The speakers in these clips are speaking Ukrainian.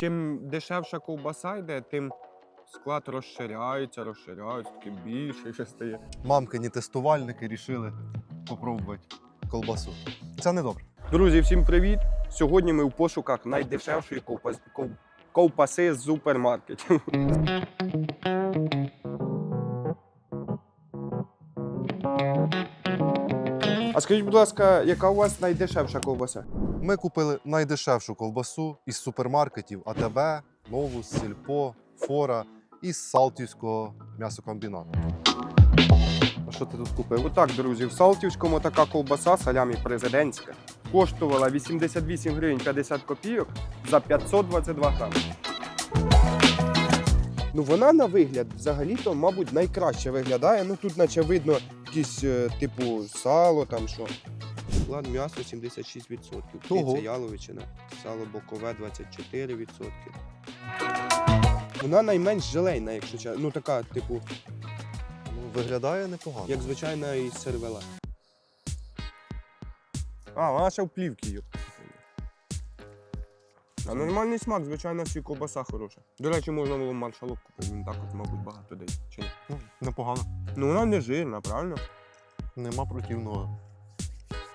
Чим дешевша ковбаса йде, тим склад розширяється, розширяється, таке більше ще стає. Мамкині тестувальники рішили попробувати колбасу. Це не добре. Друзі, всім привіт! Сьогодні ми в пошуках найдешевшої ковбас... ков- ковбаси з супермаркетів. А скажіть, будь ласка, яка у вас найдешевша ковбаса? Ми купили найдешевшу ковбасу із супермаркетів АТБ, Новус, Сільпо, Фора і з Салтівського м'ясокомбінату. А що ти тут купив? Отак, друзі, в Салтівському така ковбаса салямі президентська коштувала 88 гривень 50 копійок за 522 грами. Ну вона на вигляд взагалі-то, мабуть, найкраще виглядає. Ну тут наче видно якісь е, типу сало там що. Склад м'ясо 76%, Ого. птиця яловичина, сало бокове 24%. Вона найменш желейна, якщо чесно. Ну така, типу, Ну, виглядає непогано. як звичайна і сервела. А, вона ще в плівці є. А нормальний смак, звичайно, всі ковбаса хороша. До речі, можна було маршалок купити, він так от, мабуть, багато дає. Чи ні? Ну, непогано. Ну вона не жирна, правильно? Нема противного.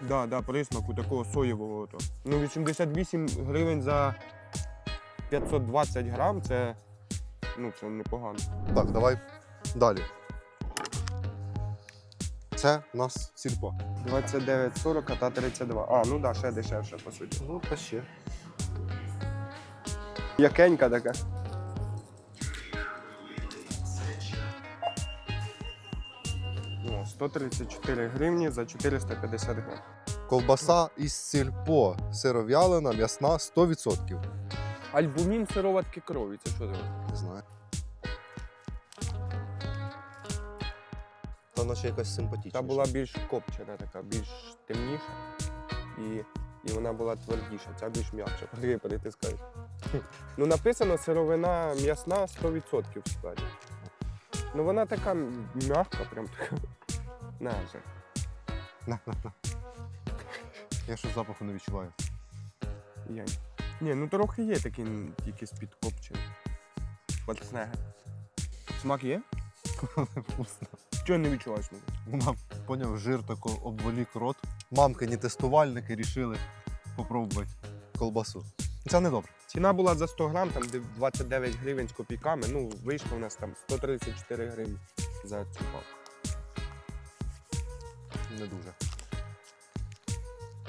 Да, да, присмаку такого соєвого. Ото. Ну, 88 гривень за 520 грам це, ну, це непогано. Так, давай далі. Це у нас сільпо. 29,40, та 32. А, ну да, ще дешевше, по суті. Ну, та ще. Якенька така. 134 гривні за 450 грам. Ковбаса із сільпо. Сиров'ялина, м'ясна 100%. Альбумін сироватки крові, це що таке? Не знаю. Та наче якась симпатічна. Та була більш копчена, така, більш темніша. І, і вона була твердіша, ця більш м'якша. Подиви, перетискаєш. Ну, написано сировина м'ясна 100% в складі. Ну вона така м'яка, прям така. На, вже. На, на, на. Я щось запаху не відчуваю. Я... Ні, ну трохи є такі м, якісь підкопчені. Пацнеги. Смак є? Вкусно. Чого не відчуваєш смаку? Вона, поняв, жир тако обволік рот. Мамкині тестувальники рішили попробувати колбасу. Це не добре. Ціна була за 100 грам, там 29 гривень з копійками. Ну, вийшло у нас там 134 гривні за цю палку. Не дуже.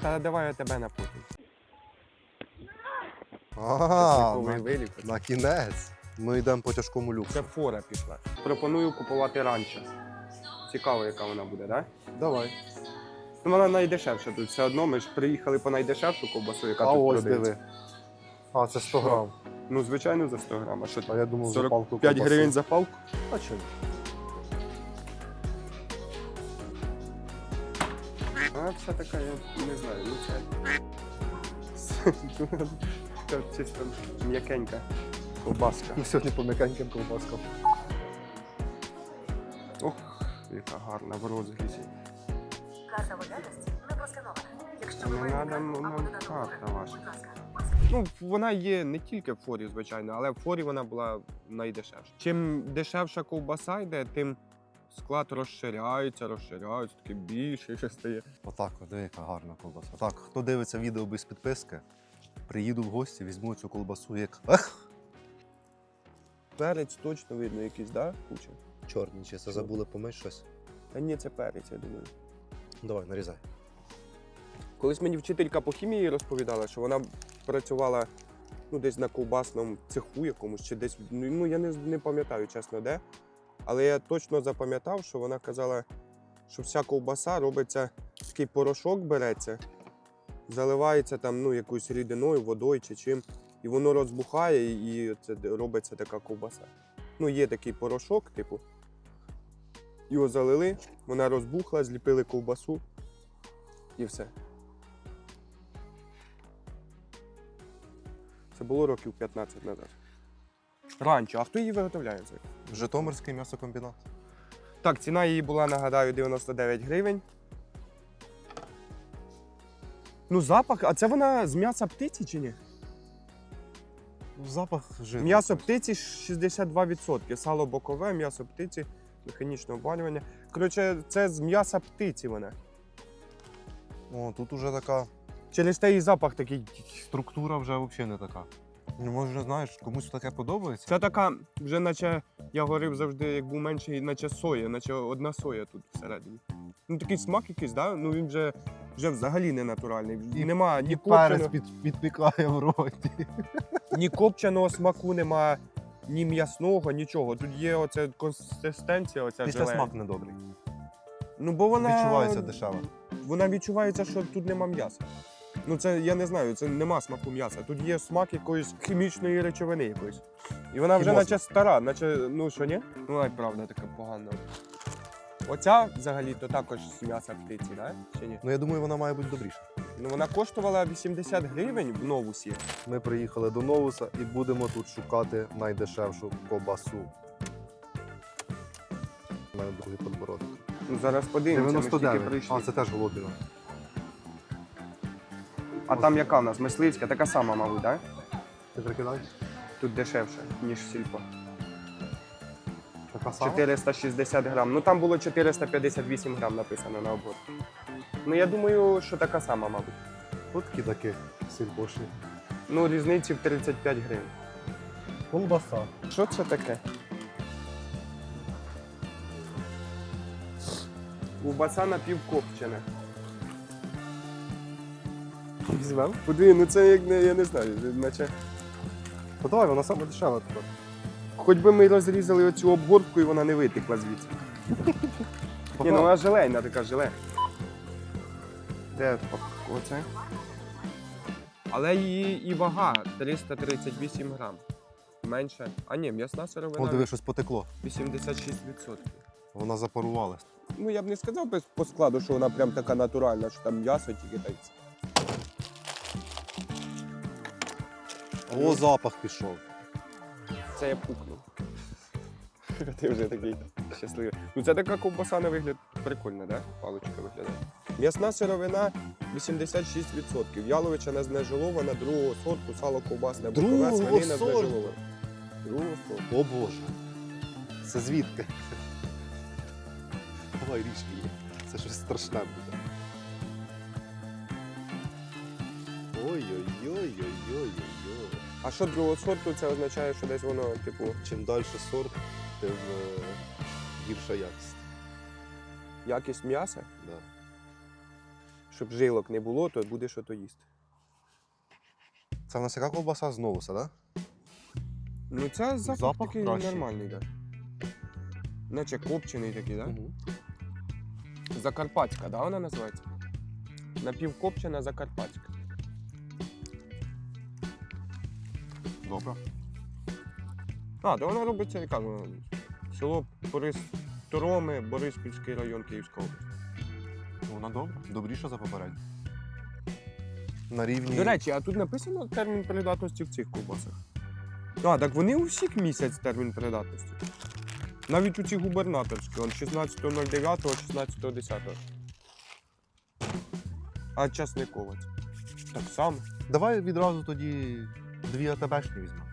Та давай я тебе на потім. Ага, на, вилік. на кінець. Ми йдемо по тяжкому люксу. Це фора пішла. Пропоную купувати ранчо. Цікаво, яка вона буде, так? Давай. Ну, вона найдешевша тут. Все одно ми ж приїхали по найдешевшу ковбасу, яка а тут ось продається. диви. А, це 100 грам. Ну, звичайно, за 100 грам. А що А я думав, за палку 45 колбаси. гривень за палку? А чому? А така, я не знаю, ну це. Це чисто м'якенька ковбаска. Ми сьогодні по м'якеньким колбаскам. Ох, яка гарна в розрізі. Карта лояльності не просканована. Якщо ви маєте нам карта ваша. Ну, вона є не тільки в форі, звичайно, але в форі вона була найдешевша. Чим дешевша ковбаса йде, тим склад розширяється, розширяється, таке більше ще стає. Отак, диви, яка гарна колбаса. Так, хто дивиться відео без підписки, приїду в гості, візьму цю колбасу як. Ех! Перець точно видно якийсь, да? Куча. Чорний, чи це забули помить щось. Та ні, це перець, я думаю. Давай, нарізай. Колись мені вчителька по хімії розповідала, що вона працювала ну, десь на ковбасному цеху якомусь, чи десь, ну, я не, не пам'ятаю, чесно, де. Але я точно запам'ятав, що вона казала, що вся ковбаса робиться, такий порошок береться, заливається там ну, якоюсь рідиною, водою чи чим, і воно розбухає, і це робиться така ковбаса. Ну, є такий порошок, типу. Його залили, вона розбухла, зліпили ковбасу і все. Це було років 15 назад. Ранчо, а хто її виготовляє? це? Житомирський м'ясокомбінат. Так, ціна її була, нагадаю, 99 гривень. Ну, запах, а це вона з м'яса птиці чи ні? Запах жиру. М'ясо птиці 62%, сало бокове, м'ясо птиці, механічне обвалювання. Коротше, це з м'яса птиці вона. О, тут уже така Через те і запах такий. структура вже взагалі не така. Ну, може, знаєш, комусь таке подобається. Це така, вже наче я говорив завжди, як був менший, наче соя, наче одна соя тут всередині. Ну такий смак якийсь, да? ну він вже, вже взагалі не натуральний. І- нема ні перець копченого, під, підпікає в роті. ні копченого смаку, нема, ні м'ясного, нічого. Тут є оця консистенція, оця Після желе. смак недобрий. Ну бо вона Відчувається дешево. вона відчувається, що тут нема м'яса. Ну це я не знаю, це нема смаку м'яса. Тут є смак якоїсь хімічної речовини якоїсь. І вона вже Хімозна. наче стара, наче, ну що ні? Ну ай, правда, така погана. Оця взагалі то також з м'яса птиці, да? Чи ні? Ну я думаю, вона має бути добріша. Ну вона коштувала 80 гривень в новусі. Ми приїхали до Новуса і будемо тут шукати найдешевшу ковбасу. У мене другий подбородок. Ну зараз подивимося, ми ж тільки 99. прийшли. А, це теж голубіна. А там яка в нас? Мисливська, така сама, мабуть, так? Ти прикидаєш? Тут дешевше, ніж сільпо. Така сама? 460 грам. Ну там було 458 грам написано на обгорці. Ну я думаю, що така сама, мабуть. От такі сільпошні. Ну, різниці в 35 гривень. Колбаса. Що це таке? Ковбаса напівкопчена. Візьмемо? Подиви, ну це як не, я не знаю, наче. Ну давай, вона саме дешева тепер. Хоч би ми розрізали оцю обгортку і вона не витекла звідси. Ні, ну вона желейна така желе. Де оце? Але її і вага 338 грам. Менше. А ні, м'ясна сировина. О, диви, щось потекло. 86%. Вона запарувалась. Ну я б не сказав по складу, що вона прям така натуральна, що там м'ясо тільки так. О, запах пішов. Це я пукнув. Ти вже такий щасливий. Ну це така ковбаса на вигляд прикольна, да? Паличка виглядає. М'ясна сировина 86%. Яловичина знежолована, другого сорту, сало ковбасне, бокове, Другого свинина сорту? знежолована. Другого сорту. О Боже. Це звідки? Давай ріж її. Це щось страшне буде. Ой-ой-ой-ой-ой-ой-ой. А що другого сорту, це означає, що десь воно, типу, Чим далі сорт, тим е, гірша якість. якість м'яса, Да. щоб жилок не було, то буде що то їсти. Це в нас яка ковбаса з новуса, так? Да? Ну це запах, Запах такий кращий. нормальний, так. Да. Наче копчений такий, так? Да? Угу. Закарпатська, да, вона називається? Напівкопчена закарпатська. Добре. А, то вона робиться? Село Борис Тороми, Бориспільський район Київської області. Вона добра. Добріша за попередню. На рівні. До речі, а тут написано термін придатності в цих ковбасах. А, так вони у всіх місяць термін придатності. Навіть у ці губернаторські, он 16.09, 16.10. А часниковець. Так само. Давай відразу тоді дві АТБшні візьмемо.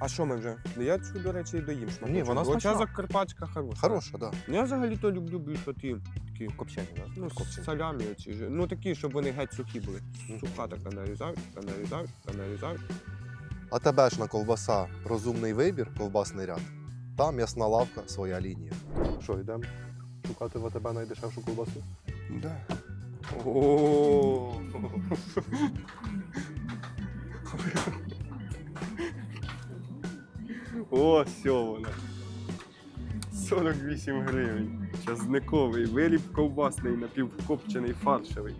А що ми вже? Ну, Я цю, до речі, і доїм шматочок. Ні, вона Бо Ця смачна. закарпатська хороша. Хороша, так. Да. Ну, я взагалі-то люблю більше ті такі Копчені, так? ну, салямі оці. ж. Ну такі, щоб вони геть сухі були. Суха така нарізають, така нарізають, така нарізають. АТБшна ковбаса розумний вибір, ковбасний ряд. Та м'ясна лавка своя лінія. Що, йдемо шукати в АТБ найдешевшу ковбасу? Да. О. О, все вона. 48 гривень. Часниковий виріб ковбасний, напівкопчений фаршевий.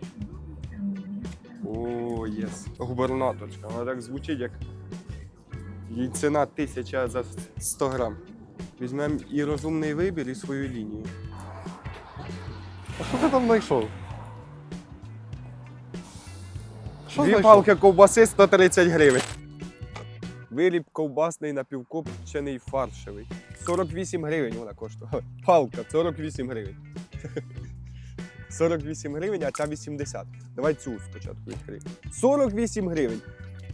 О, єс. Губернаторська. Вона так звучить, як їй ціна тисяча за 100 грам. Візьмемо і розумний вибір, і свою лінію. А що ти там знайшов? Що Дві знайшов? палки ковбаси 130 гривень. Виріб ковбасний напівкопчений фаршевий. 48 гривень вона коштує. Палка 48 гривень. 48 гривень, а ця 80. Давай цю спочатку відкриємо. 48 гривень.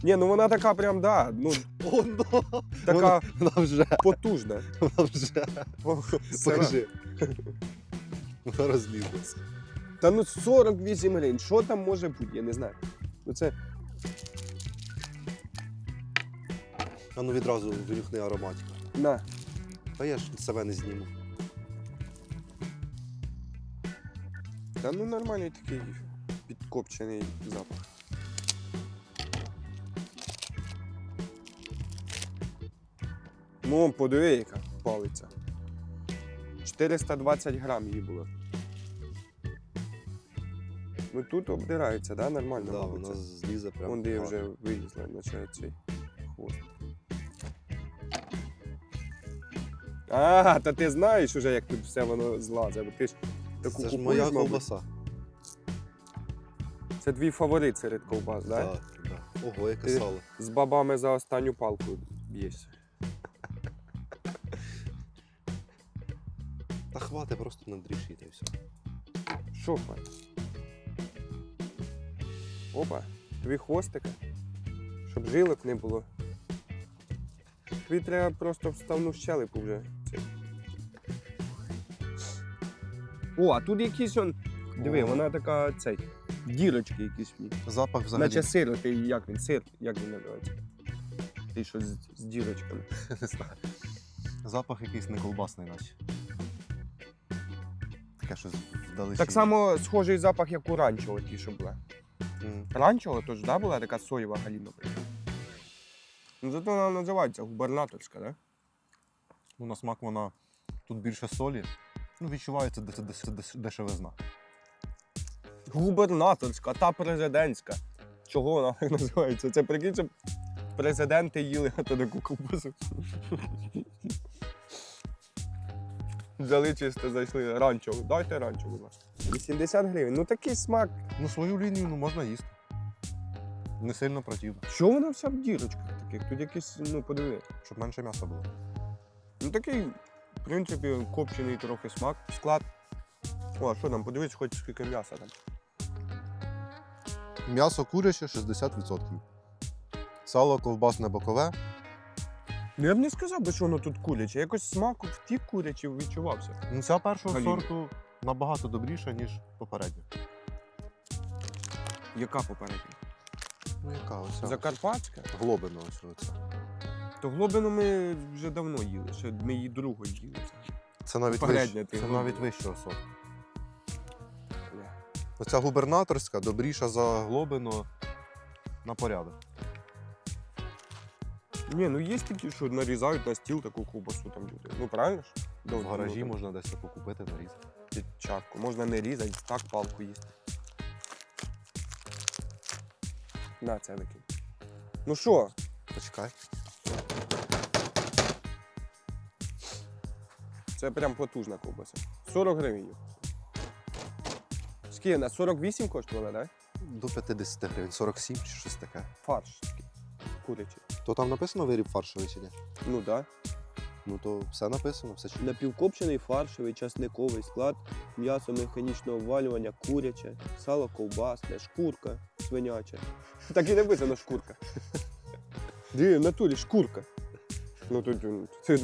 Ні, ну вона така прям, да, ну, О, ну, така вона, вже, потужна. вона вже. Сира. Покажи. Вона розлізлася. Та ну 48 гривень, що там може бути, я не знаю. Ну це А ну відразу винюхни ароматику. на. Та я ж себе не зніму. Та ну нормальний такий підкопчений запах. Ну, подиви, яка палиця. 420 грам її було. Ну тут обдирається, да? Нормально. Да, вона злізе прямо. Вон де я вже вилізла, наче цей хвост. А, та ти знаєш уже, як тут все воно злазить. бо Ти ж таку Це ж купуєш, моя мабуть. ковбаса. Це твій фаворит серед ковбас, так? Да? Так, так. Ого, яке Ти- сало. З бабами за останню палку б'єшся. Та хвати, просто надрішіть і все. Що хватить? Опа, тобі хвостика, щоб жилок не було. Тобі треба просто вставну щелепу вже. О, а тут якийсь он. Диви, О. вона така цей. Дірочки якісь. Запах взагалі. Наче сир, ти як він? Сир, як він називається? Ти що з, з дірочками. не знаю. Запах якийсь не колбасний, наче. Таке щось вдалечі. Так само схожий запах, як у ранчо, ті, що була. Ранчо, то ж да, була така соєва галіна. Ну зато вона називається губернаторська, да? Ну, на смак вона тут більше солі. Ну, відчувається десь, десь, десь дешевизна. Губернаторська та президентська. Чого вона так називається? Це прикинь, щоб президенти їли таку ковбасу. Взяли чисто, зайшли ранчо. Дайте ранчо, будь ласка. 80 гривень. Ну такий смак. Ну, свою лінію ну, можна їсти. Не сильно противно, Що вона вся в дірочках таких? Тут якийсь, ну подиви. щоб менше м'яса було. Ну такий, в принципі, копчений трохи смак. Склад. О, а що там, подивись, хоч скільки м'яса там. М'ясо куряче 60%. Сало ковбасне бокове. Ну я б не сказав би, що воно тут куряче. Якось смак в ті курячі відчувався. Ну, ця першого Галіна. сорту набагато добріша, ніж попередня. Яка попередня? Ну, яка ось? Закарпатська? Глобина ось оце. То глобину ми вже давно їли, ще ми її другу їли. Це навіть, Попередня вищ... ти це глобина. навіть вищого сорту. Бля. Оця губернаторська добріша за глобину на порядок. Ні, ну є такі, що нарізають на стіл таку ковбасу там люди. Ну правильно ж? В гаражі ну, можна десь таку купити, нарізати. Під чатку. Можна не різати, так палку їсти. На це викинь. Ну що, Почекай. це прям потужна ковбаса. 40 гривень. Скільки на 48 коштувала, так? До 50 гривень, 47 чи щось таке. Фарш такий. Курячий. То там написано виріб фаршовий чи ні? Ну так. Ну то все написано, все чітко. Напівкопчений фаршовий часниковий склад, м'ясо механічного обвалювання, куряче, сало ковбасне, шкурка свиняча. Так і написано шкурка. Диви, в натурі шкурка. Ну тут це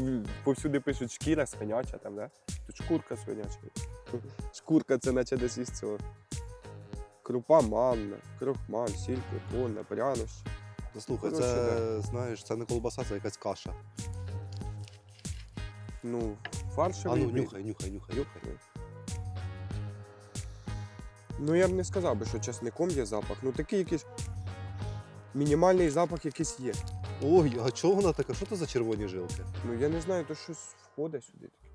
повсюди пишуть шкіра свиняча там, да? Тут шкурка свиняча. Шкурка це наче десь із цього. Крупа манна, крохмаль, сіль, купонна, прянощі. Та слухай, Коротше, це знаєш, це не колбаса, це якась каша. Ну, А ну нюхай, нюхай, нюхай, нюхай. Ну, я б не сказав би, що часником є запах. Ну такий якийсь мінімальний запах якийсь є. Ой, а чого вона така? Що це за червоні жилки? Ну я не знаю, то щось входить сюди. таке.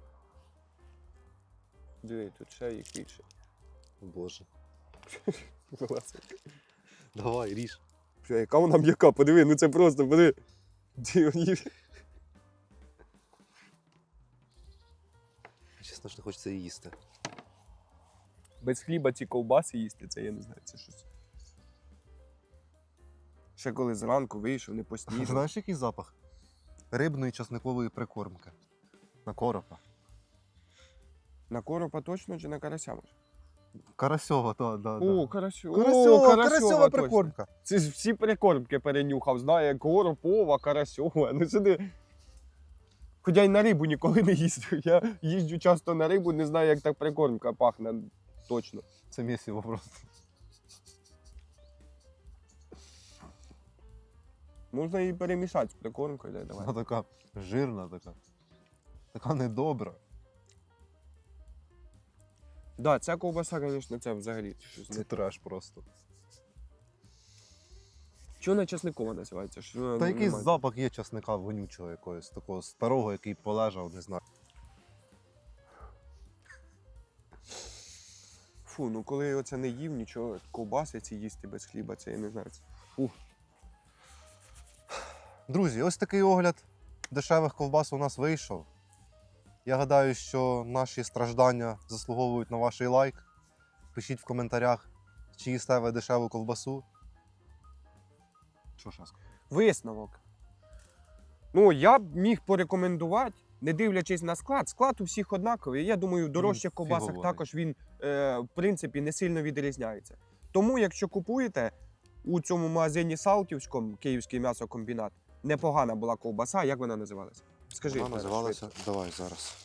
Диви, тут ще їх більше. Боже. Давай, ріж. Бля, яка вона м'яка, подиви, ну це просто, подиви. Ді- її- Чесно ж не хочеться її їсти. Без хліба ці ковбаси їсти, це я не знаю, це щось. Ще коли зранку вийшов, не поснідав. Знаєш, який запах? Рибної часникової прикормки. На коропа. На коропа точно чи на карася може? Карасьова, так, да, да. О, карасьова. Карасьова, О, карасьова точно. прикормка. Це ж всі прикормки перенюхав, знає коропова, карасьова. Ну сюди. Хоча й на рибу ніколи не їздив. Я їжджу часто на рибу, не знаю, як так прикормка пахне точно. Це місіво просто. Можна її перемішати з прикормкою, дай давай. Вона така жирна, така. Така недобра. Да, ця ковбаса, звісно, це взагалі щось Це не. треш просто. Чого вона чесникова називається? Що Та не якийсь запах є часника вонючого якогось, такого старого, який полежав, не знаю. Фу, ну коли я оце не їв, нічого, ковбаси ці їсти без хліба, це я не знаю. це- Фу. Друзі, ось такий огляд дешевих ковбас у нас вийшов. Я гадаю, що наші страждання заслуговують на ваш лайк. Пишіть в коментарях, чи їсте ви дешеву ковбасу. Що ще сказати? Висновок. Ну, я б міг порекомендувати, не дивлячись на склад. Склад у всіх однаковий. Я думаю, в дорожчих фігово ковбасах навіть. також він, е, в принципі, не сильно відрізняється. Тому, якщо купуєте у цьому магазині Салтівському, Київський м'ясокомбінат, непогана була ковбаса. Як вона називалася? Скажи. Вона Тарас, називалася. швидко. Давай зараз.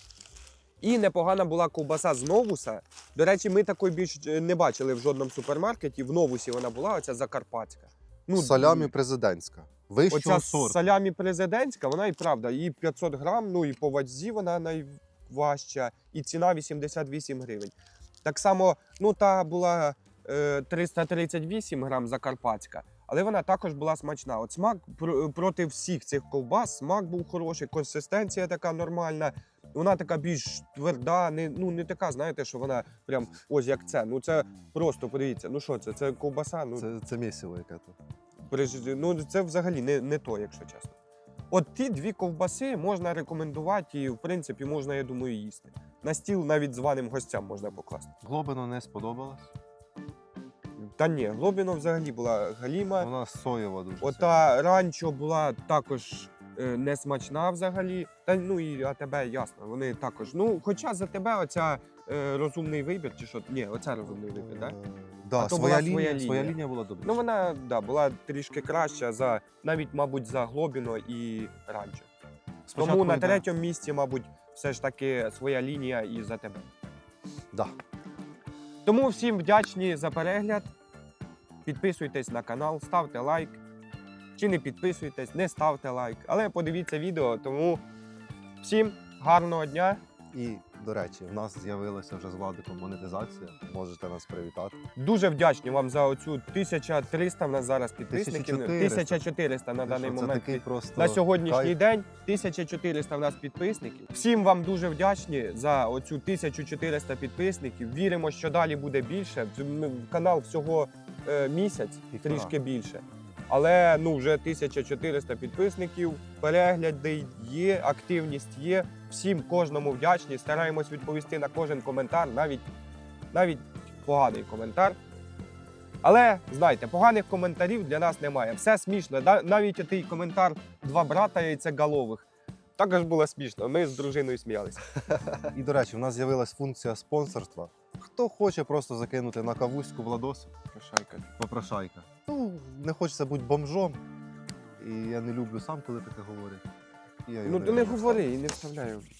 І непогана була ковбаса з Новуса. До речі, ми такої більш е, не бачили в жодному супермаркеті. В Новусі вона була, оця закарпатська. Ну, Салямі президентська. Вищого Оця сорту. салямі президентська, вона і правда, і 500 грам, ну і по вазі вона найважча, і ціна 88 гривень. Так само, ну та була е, 338 грам закарпатська, але вона також була смачна. От смак пр- проти всіх цих ковбас, смак був хороший, консистенція така нормальна. Вона така більш тверда, не, ну не така, знаєте, що вона прям ось як це. Ну це просто подивіться, ну що це? Це ковбаса. Ну Це, це місіво яке то. Ну, це взагалі не, не то, якщо чесно. От ті дві ковбаси можна рекомендувати і, в принципі, можна, я думаю, їсти. На стіл навіть званим гостям можна покласти. Глобину не сподобалось. Та ні, Глобіно взагалі була галіма. Вона соєва дуже. Ота ранчо була також не смачна взагалі. Та ну і АТБ, ясно, вони також. Ну, хоча за тебе оця е, розумний вибір, чи що? Ні, оця розумний вибір, так? Е, Да? Да, А то своя, була лінія, своя своя лінія. лінія була добра. Ну, вона да, була трішки краща за навіть, мабуть, за Глобіно і ранчо. Спочатку Тому на йде- третьому місці, мабуть, все ж таки своя лінія і за тебе. Да. Тому всім вдячні за перегляд. Підписуйтесь на канал, ставте лайк. Чи не підписуйтесь, не ставте лайк. Але подивіться відео. Тому всім гарного дня. І, до речі, в нас з'явилася вже з Владиком монетизація. Можете нас привітати. Дуже вдячні вам за оцю 1300 в нас зараз підписників. 1400. 1400 на Ти даний що, момент. Це такий просто На сьогоднішній кайф. день 1400 в нас підписників. Всім вам дуже вдячні за оцю 1400 підписників. Віримо, що далі буде більше. Ми- Канал всього е, місяць, Півтора. трішки більше. Але ну вже 1400 підписників, перегляди є, активність є. Всім кожному вдячні. Стараємось відповісти на кожен коментар, навіть, навіть поганий коментар. Але знайте, поганих коментарів для нас немає. Все смішно. Навіть той коментар два брата яйцеголових. Також було смішно. Ми з дружиною сміялися. І, до речі, в нас з'явилась функція спонсорства. Хто хоче просто закинути на кавуську Владосу, Прошайка. попрошайка. Ну, не хочеться бути бомжом. І я не люблю сам, коли таке говорять. І я його Ну то не люблю. говори і не вставляй у відео.